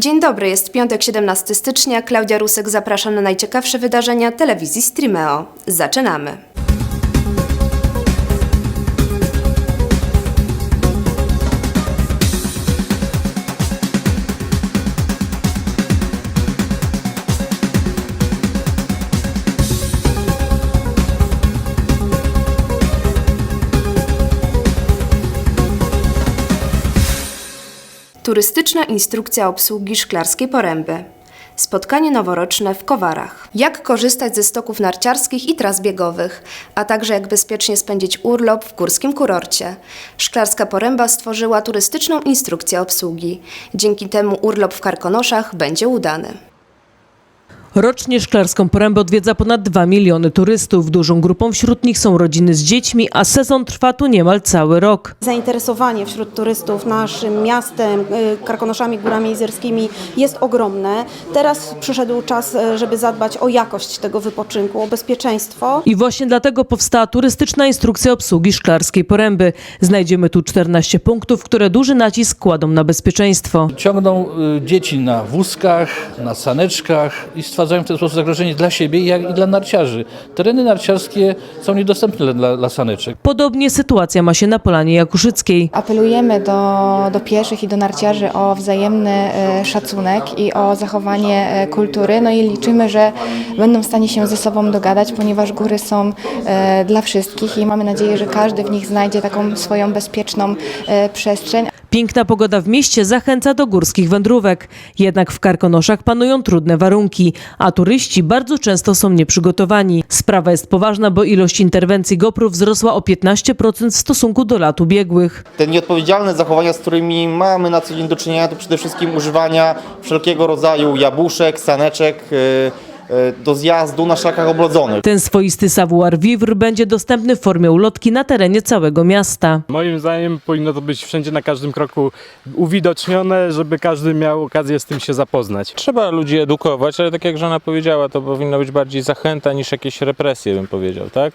Dzień dobry, jest piątek 17 stycznia. Klaudia Rusek zaprasza na najciekawsze wydarzenia telewizji Streameo. Zaczynamy. Turystyczna instrukcja obsługi szklarskiej poręby. Spotkanie noworoczne w Kowarach. Jak korzystać ze stoków narciarskich i tras biegowych, a także jak bezpiecznie spędzić urlop w górskim kurorcie. Szklarska Poręba stworzyła turystyczną instrukcję obsługi. Dzięki temu urlop w Karkonoszach będzie udany. Rocznie Szklarską Porębę odwiedza ponad 2 miliony turystów. Dużą grupą wśród nich są rodziny z dziećmi, a sezon trwa tu niemal cały rok. Zainteresowanie wśród turystów naszym miastem, y, Karkonoszami, Górami Jezerskimi jest ogromne. Teraz przyszedł czas, y, żeby zadbać o jakość tego wypoczynku, o bezpieczeństwo. I właśnie dlatego powstała turystyczna instrukcja obsługi Szklarskiej Poręby. Znajdziemy tu 14 punktów, które duży nacisk kładą na bezpieczeństwo. Ciągną y, dzieci na wózkach, na saneczkach i stwarzają w ten sposób zagrożenie dla siebie, jak i dla narciarzy. Tereny narciarskie są niedostępne dla, dla saneczek. Podobnie sytuacja ma się na Polanie Jakuszyckiej. Apelujemy do, do pieszych i do narciarzy o wzajemny e, szacunek i o zachowanie e, kultury. No i liczymy, że będą w stanie się ze sobą dogadać, ponieważ góry są e, dla wszystkich i mamy nadzieję, że każdy w nich znajdzie taką swoją bezpieczną e, przestrzeń. Piękna pogoda w mieście zachęca do górskich wędrówek. Jednak w Karkonoszach panują trudne warunki, a turyści bardzo często są nieprzygotowani. Sprawa jest poważna, bo ilość interwencji GoPro wzrosła o 15% w stosunku do lat ubiegłych. Te nieodpowiedzialne zachowania, z którymi mamy na co dzień do czynienia, to przede wszystkim używania wszelkiego rodzaju jabłuszek, saneczek y, y, do zjazdu na szlakach oblodzonych. Ten swoisty savoir vivre będzie dostępny w formie ulotki na terenie całego miasta. Moim zdaniem powinno to być wszędzie na każdym kroku uwidocznione, żeby każdy miał okazję z tym się zapoznać. Trzeba ludzi edukować, ale tak jak żona powiedziała, to powinno być bardziej zachęta niż jakieś represje, bym powiedział, tak?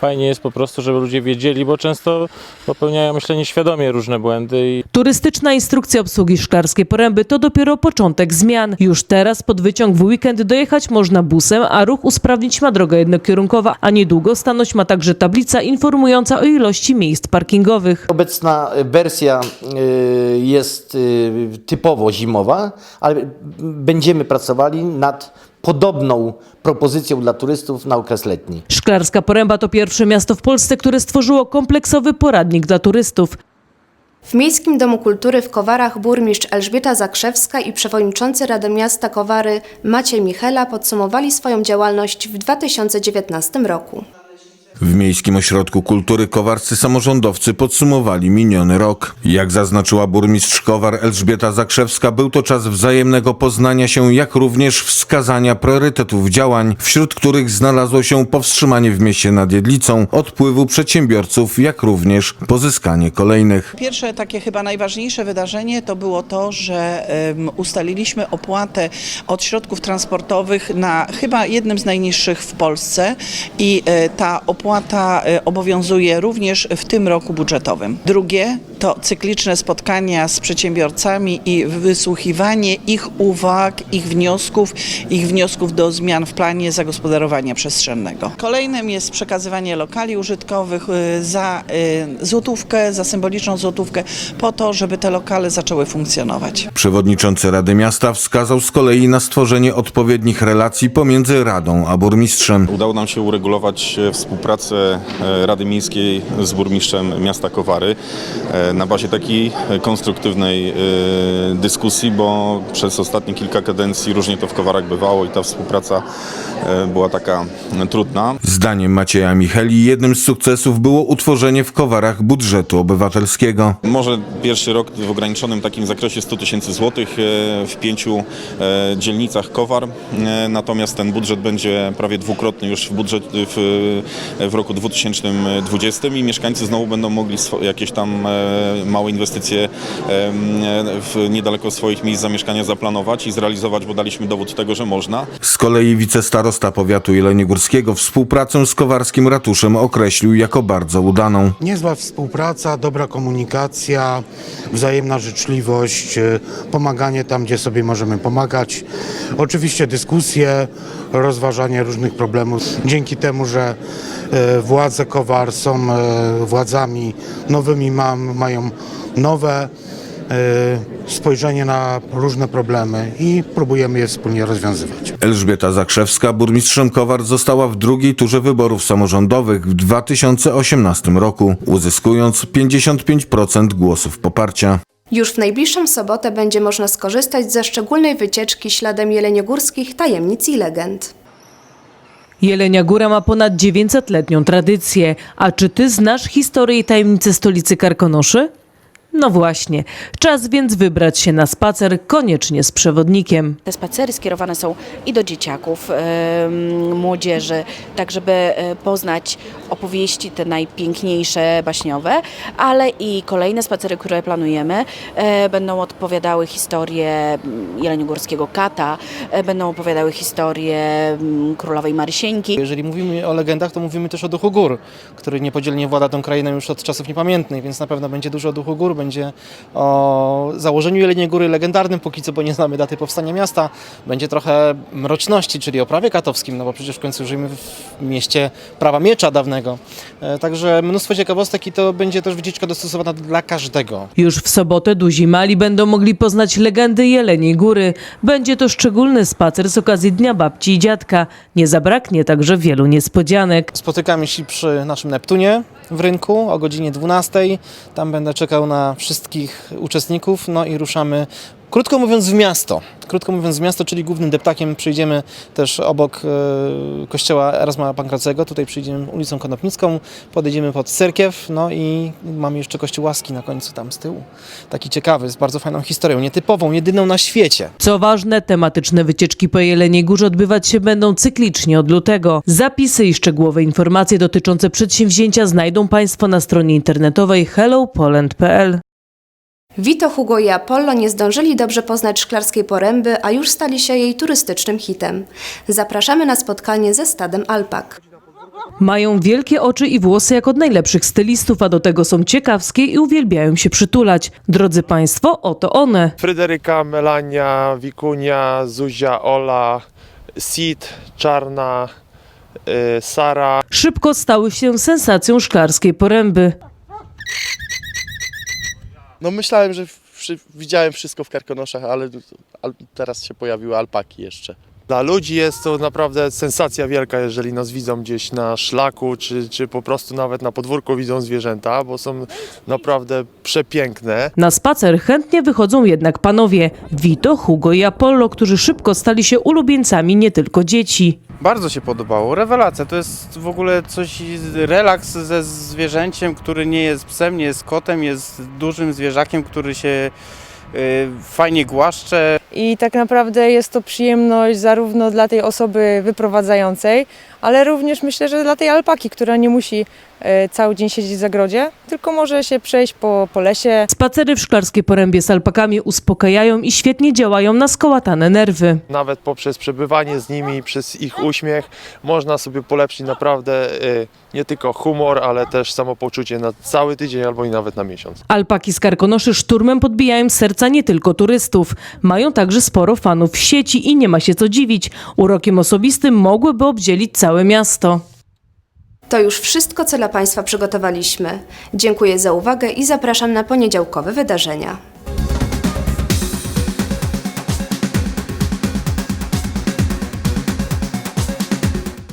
Fajnie jest po prostu, żeby ludzie wiedzieli, bo często popełniają, myślę, nieświadomie różne błędy i Turystyczna instrukcja obsługi Szklarskiej Poręby to dopiero początek zmian. Już teraz pod wyciąg w weekend dojechać można busem, a ruch usprawnić ma droga jednokierunkowa, a niedługo stanąć ma także tablica informująca o ilości miejsc parkingowych. Obecna wersja y, jest y, typowo zimowa, ale będziemy pracowali nad podobną propozycją dla turystów na okres letni. Szklarska Poręba to pierwsze miasto w Polsce, które stworzyło kompleksowy poradnik dla turystów. W Miejskim Domu Kultury w Kowarach burmistrz Elżbieta Zakrzewska i przewodniczący Rady Miasta Kowary Maciej Michela podsumowali swoją działalność w 2019 roku. W Miejskim Ośrodku Kultury kowarscy samorządowcy podsumowali miniony rok. Jak zaznaczyła burmistrz Kowar Elżbieta Zakrzewska, był to czas wzajemnego poznania się, jak również wskazania priorytetów działań, wśród których znalazło się powstrzymanie w mieście nad Jedlicą odpływu przedsiębiorców, jak również pozyskanie kolejnych. Pierwsze takie chyba najważniejsze wydarzenie to było to, że em, ustaliliśmy opłatę od środków transportowych na chyba jednym z najniższych w Polsce i e, ta opłata e, obowiązuje również w tym roku budżetowym. Drugie to cykliczne spotkania z przedsiębiorcami i wysłuchiwanie ich uwag, ich wniosków, ich wniosków do zmian w planie zagospodarowania przestrzennego. Kolejnym jest przekazywanie lokali użytkowych e, za e, złotówkę, za symboliczną złotówkę, po to, żeby te lokale zaczęły funkcjonować. Przewodniczący Rady Miasta wskazał z kolei na stworzenie odpowiednich relacji pomiędzy Radą a burmistrzem. Udało nam się uregulować e, współpracę e, Rady Miejskiej z burmistrzem miasta Kowary e, na bazie takiej e, konstruktywnej e, dyskusji, bo przez ostatnie kilka kadencji różnie to w Kowarach bywało i ta współpraca e, była taka trudna. Zdaniem Macieja Micheli jednym z sukcesów było utworzenie w Kowarach budżetu obywatelskiego. Może pierwszy rok w ograniczonym takim zakresie 100 tysięcy złotych e, w pięciu e, dzielnicach Kowar, E, natomiast ten budżet będzie prawie dwukrotny już w, budżet, w, w roku 2020 i mieszkańcy znowu będą mogli jakieś tam małe inwestycje w, niedaleko swoich miejsc zamieszkania zaplanować i zrealizować, bo daliśmy dowód tego, że można. Z kolei wicestarosta powiatu jeleniogórskiego współpracę współpracę z Kowarskim Ratuszem określił jako bardzo udaną. Niezła współpraca, dobra komunikacja, wzajemna życzliwość, e, pomaganie tam, gdzie sobie możemy pomagać. Oczywiście dyskusje, rozważanie różnych problemów. Dzięki temu, że e, władze Kowar są e, władzami nowymi, mam, mają nowe spojrzenie na różne problemy i próbujemy je wspólnie rozwiązywać. Elżbieta Zakrzewska, burmistrzem Kowar, została w drugiej turze wyborów samorządowych w 2018 roku, uzyskując 55% głosów poparcia. Już w najbliższą sobotę będzie można skorzystać ze szczególnej wycieczki śladem jeleniogórskich tajemnic i legend. Jelenia Góra ma ponad 900-letnią tradycję. A czy ty znasz historię i tajemnice stolicy Karkonoszy? No właśnie, czas więc wybrać się na spacer, koniecznie z przewodnikiem. Te spacery skierowane są i do dzieciaków, em, młodzieży, tak żeby e, poznać opowieści te najpiękniejsze, baśniowe, ale i kolejne spacery, które planujemy, e, będą odpowiadały historię mm, jeleniogórskiego kata, e, będą opowiadały historię mm, królowej Marysieńki. Jeżeli mówimy o legendach, to mówimy też o duchu gór, który niepodzielnie włada tą krainą już od czasów niepamiętnych, więc na pewno będzie dużo duchu gór, będzie o założeniu Jeleniej Góry legendarnym póki co, bo nie znamy daty powstania miasta. Będzie trochę mroczności, czyli o prawie katowskim, no bo przecież w końcu żyjemy w mieście prawa miecza dawnego. E, Także mnóstwo ciekawostek i to będzie też wycieczka dostosowana dla każdego. Już w sobotę duzi mali będą mogli poznać legendy Jeleniej Góry. Będzie to szczególny spacer z okazji Dnia Babci i Dziadka. Nie zabraknie także wielu niespodzianek. Spotykamy się przy naszym Neptunie w rynku o godzinie 12. Tam będę czekał na wszystkich uczestników, no i ruszamy, krótko mówiąc, w miasto. Krótko mówiąc, w miasto, czyli głównym deptakiem przyjdziemy też obok e, kościoła Erasma Pankracego. Tutaj przyjdziemy ulicą Konopnicką, podejdziemy pod cerkiew, no i mamy jeszcze kościół Łaski na końcu tam z tyłu. Taki ciekawy, z bardzo fajną historią, nietypową, jedyną na świecie. Co ważne, tematyczne wycieczki po Jeleniej Górze odbywać się będą cyklicznie od lutego. Zapisy i szczegółowe informacje dotyczące przedsięwzięcia znajdą Państwo na stronie internetowej hellopoland.pl. Vito, Hugo i Apollo nie zdążyli dobrze poznać szklarskiej poręby, a już stali się jej turystycznym hitem. Zapraszamy na spotkanie ze stadem alpak. Mają wielkie oczy i włosy jak od najlepszych stylistów, a do tego są ciekawskie i uwielbiają się przytulać. Drodzy Państwo, oto one. Fryderyka, Melania, Wikunia, Zuzia, Ola, Sid, Czarna, y, Sara. Szybko stały się sensacją szklarskiej poręby. No myślałem, że widziałem wszystko w Karkonoszach, ale al- teraz się pojawiły alpaki jeszcze. Dla ludzi jest to naprawdę sensacja wielka, jeżeli nas widzą gdzieś na szlaku, czy, czy po prostu nawet na podwórku widzą zwierzęta, bo są naprawdę przepiękne. Na spacer chętnie wychodzą jednak panowie Vito, Hugo i Apollo, którzy szybko stali się ulubieńcami nie tylko dzieci. Bardzo się podobało. Rewelacja. To jest w ogóle coś, relaks ze zwierzęciem, który nie jest psem, nie jest kotem, jest dużym zwierzakiem, który się fajnie głaszcze. I tak naprawdę jest to przyjemność zarówno dla tej osoby wyprowadzającej, ale również myślę, że dla tej alpaki, która nie musi e, cały dzień siedzieć w zagrodzie, tylko może się przejść po, po lesie. Spacery w szklarskiej porębie z alpakami uspokajają i świetnie działają na skołatane nerwy. Nawet poprzez przebywanie z nimi, przez ich uśmiech, można sobie polepszyć naprawdę y, nie tylko humor, ale też samopoczucie na cały tydzień albo i nawet na miesiąc. Alpaki z Karkonoszy szturmem podbijają serca nie tylko turystów. Mają także sporo fanów w sieci i nie ma się co dziwić. Urokiem osobistym mogłyby obdzielić całe miasto. To już wszystko, co dla Państwa przygotowaliśmy. Dziękuję za uwagę i zapraszam na poniedziałkowe wydarzenia.